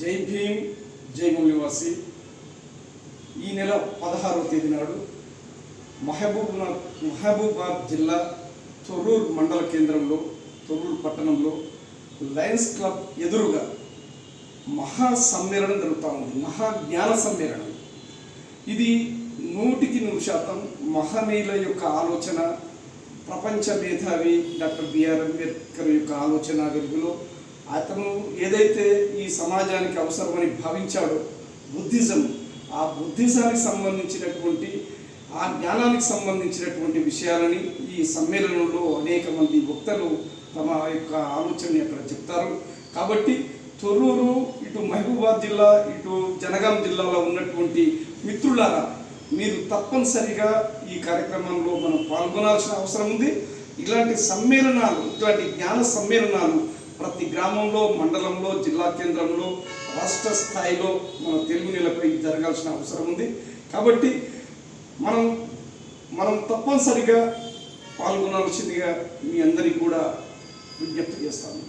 జై భీమ్ జై నివాసి ఈ నెల పదహారవ తేదీ నాడు మహబూబ్ మహబూబాబాద్ జిల్లా తొర్రూరు మండల కేంద్రంలో తొర్రూరు పట్టణంలో లయన్స్ క్లబ్ ఎదురుగా మహా సమ్మేళనం జరుగుతూ ఉంది. మహా జ్ఞాన సమ్మేళనం. ఇది నూటికి నూరు శాతం మహనీయుల యొక్క ఆలోచన ప్రపంచ మేధావి డాక్టర్ బిఆర్ అంబేద్కర్ యొక్క ఆలోచన వెలుగులో అతను ఏదైతే ఈ సమాజానికి అవసరమని భావించాడో బుద్ధిజం ఆ బుద్ధిజానికి సంబంధించినటువంటి ఆ జ్ఞానానికి సంబంధించినటువంటి విషయాలని ఈ సమ్మేళనంలో అనేక మంది వక్తలు తమ యొక్క ఆలోచనని అక్కడ చెప్తారు. కాబట్టి తొర్రూరు ఇటు మహబూబాద్ జిల్లా ఇటు జనగాం జిల్లాలో ఉన్నటువంటి మిత్రులారా మీరు తప్పనిసరిగా ఈ కార్యక్రమంలో మనం పాల్గొనాల్సిన అవసరం ఉంది. ఇలాంటి సమ్మేళనాలు ఇలాంటి జ్ఞాన సమ్మేళనాలు ప్రతి గ్రామంలో మండలంలో జిల్లా కేంద్రంలో రాష్ట్ర స్థాయిలో మన తెలుగు నెలపై జరగాల్సిన అవసరం ఉంది. కాబట్టి మనం మనం తప్పనిసరిగా పాల్గొనాల్సిందిగా మీ అందరికీ కూడా విజ్ఞప్తి చేస్తాను.